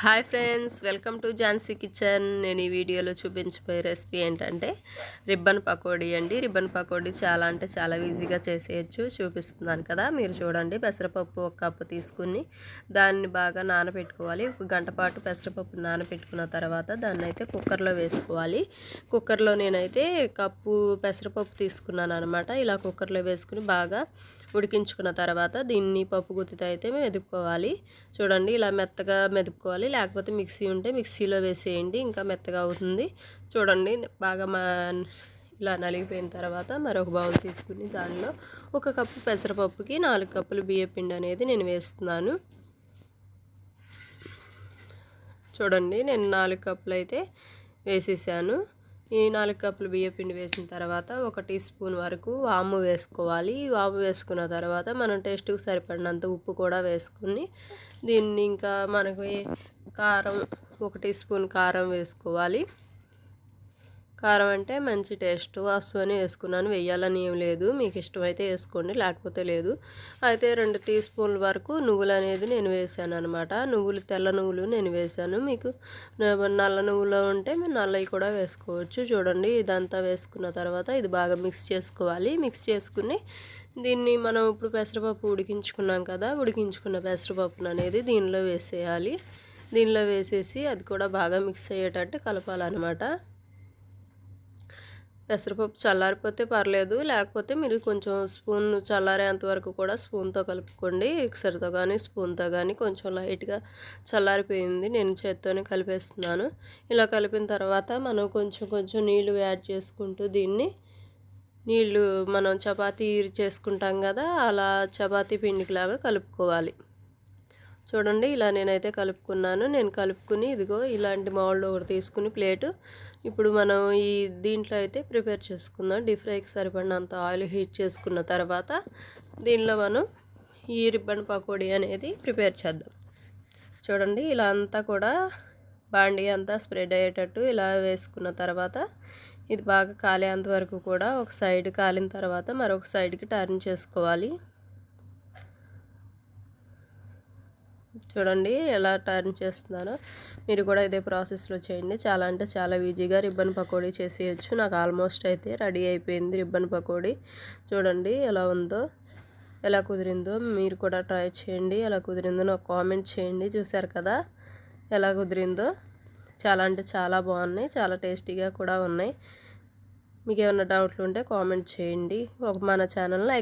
Hi friends welcome to Jhansi kitchen. నేను ఈ వీడియోలో చూపించబోయే రెసిపీ ఏంటంటే రిబ్బన్ పకోడీ అండి. రిబ్బన్ పకోడీ చాలా అంటే చాలా ఈజీగా చేసేయచ్చు. చూపిస్తున్నాను కదా మీరు చూడండి. పెసరపప్పు ఒక కప్పు తీసుకుని దాన్ని బాగా నానబెట్టుకోవాలి. ఒక గంట పాటు పెసరపప్పు నానబెట్టుకున్న తర్వాత దాన్ని అయితే కుక్కర్లో వేసుకోవాలి. కుక్కర్లో నేనైతే కప్పు పెసరపప్పు తీసుకున్నాను అనమాట ఇలా కుక్కర్లో వేసుకుని బాగా ఉడికించుకున్న తర్వాత దీన్ని పప్పు గుత్తితో అయితే మెదుపుకోవాలి. చూడండి ఇలా మెత్తగా మెదుపుకోవాలి. లేకపోతే మిక్సీ ఉంటే మిక్సీలో వేసేయండి. ఇంకా మెత్తగా అవుతుంది. చూడండి బాగా మా ఇలా నలిగిపోయిన తర్వాత మరొక బౌల్ తీసుకుని దానిలో ఒక కప్పు పెసరపప్పుకి నాలుగు కప్పులు బియ్యపిండి అనేది నేను వేస్తున్నాను. చూడండి నేను నాలుగు కప్పులు అయితే వేసేసాను. ఈ నాలుగు కప్పులు బియ్యపిండి వేసిన తర్వాత ఒక టీ స్పూన్ వరకు వాము వేసుకోవాలి. వాము వేసుకున్న తర్వాత మనం టేస్ట్కి సరిపడినంత ఉప్పు కూడా వేసుకుని దీన్ని ఇంకా మనకి కారం ఒక టీ స్పూన్ కారం వేసుకోవాలి. కారం అంటే మంచి టేస్ట్. అని వేసుకున్నాను. వెయ్యాలని ఏం లేదు. మీకు ఇష్టమైతే వేసుకోండి లేకపోతే లేదు. అయితే రెండు టీ స్పూన్ల వరకు నువ్వులు అనేది నేను వేసాను అనమాట నువ్వులు తెల్ల నువ్వులు నేను వేసాను. మీకు నల్ల నువ్వులు ఉంటే మీరు నల్లవి కూడా వేసుకోవచ్చు. చూడండి ఇదంతా వేసుకున్న తర్వాత ఇది బాగా మిక్స్ చేసుకోవాలి. మిక్స్ చేసుకుని దీన్ని మనం ఇప్పుడు పెసరపప్పు ఉడికించుకున్నాం కదా ఉడికించుకున్న పెసరపప్పును అనేది దీనిలో వేసేయాలి. దీనిలో వేసేసి అది కూడా బాగా మిక్స్ అయ్యేటట్టు కలపాలన్నమాట. పెసరపప్పు చల్లారిపోతే పర్లేదు లేకపోతే మీరు కొంచెం స్పూన్ చల్లారేంత వరకు కూడా స్పూన్తో కలుపుకోండి. మిక్సర్తో కానీ స్పూన్తో కానీ కొంచెం లైట్గా చల్లారిపోయింది. నేను చేత్తోనే కలిపేస్తున్నాను. ఇలా కలిపిన తర్వాత మనం కొంచెం కొంచెం నీళ్ళు యాడ్ చేసుకుంటూ దీన్ని నీళ్ళు మనం చపాతీ చేసుకుంటాం కదా అలా చపాతీ పిండికిలాగా కలుపుకోవాలి. చూడండి ఇలా నేనైతే కలుపుకున్నాను. నేను కలుపుకుని ఇదిగో ఇలాంటి మౌల్డ్ ఒకటి తీసుకుని ప్లేటు. ఇప్పుడు మనం ఈ దీంట్లో అయితే ప్రిపేర్ చేసుకుందాం. డీప్ ఫ్రైకి సరిపడినంత ఆయిల్ హీట్ చేసుకున్న తర్వాత దీనిలో మనం ఈ రిబ్బన్ పకోడీ అనేది ప్రిపేర్ చేద్దాం. చూడండి ఇలా అంతా కూడా బాండీ అంతా స్ప్రెడ్ అయ్యేటట్టు ఇలా వేసుకున్న తర్వాత ఇది బాగా కాలేంత వరకు కూడా ఒక సైడ్ కాలిన తర్వాత మరొక సైడ్కి టర్న్ చేసుకోవాలి. చూడండి ఎలా టర్న్ చేస్తున్నానో. మీరు కూడా ఇదే ప్రాసెస్లో చేయండి. చాలా అంటే చాలా ఈజీగా రిబ్బన్ పకోడీ చేసేయచ్చు. నాకు ఆల్మోస్ట్ అయితే రెడీ అయిపోయింది రిబ్బన్ పకోడీ. చూడండి ఎలా ఉందో ఎలా కుదిరిందో మీరు కూడా ట్రై చేయండి. ఎలా కుదిరిందో నాకు కామెంట్ చేయండి. చూసారు కదా ఎలా కుదిరిందో. చాలా అంటే చాలా బాగున్నాయి. చాలా టేస్టీగా కూడా ఉన్నాయి. మీకు ఏమైనా డౌట్లు ఉంటే కామెంట్ చేయండి. ఒక మన ఛానల్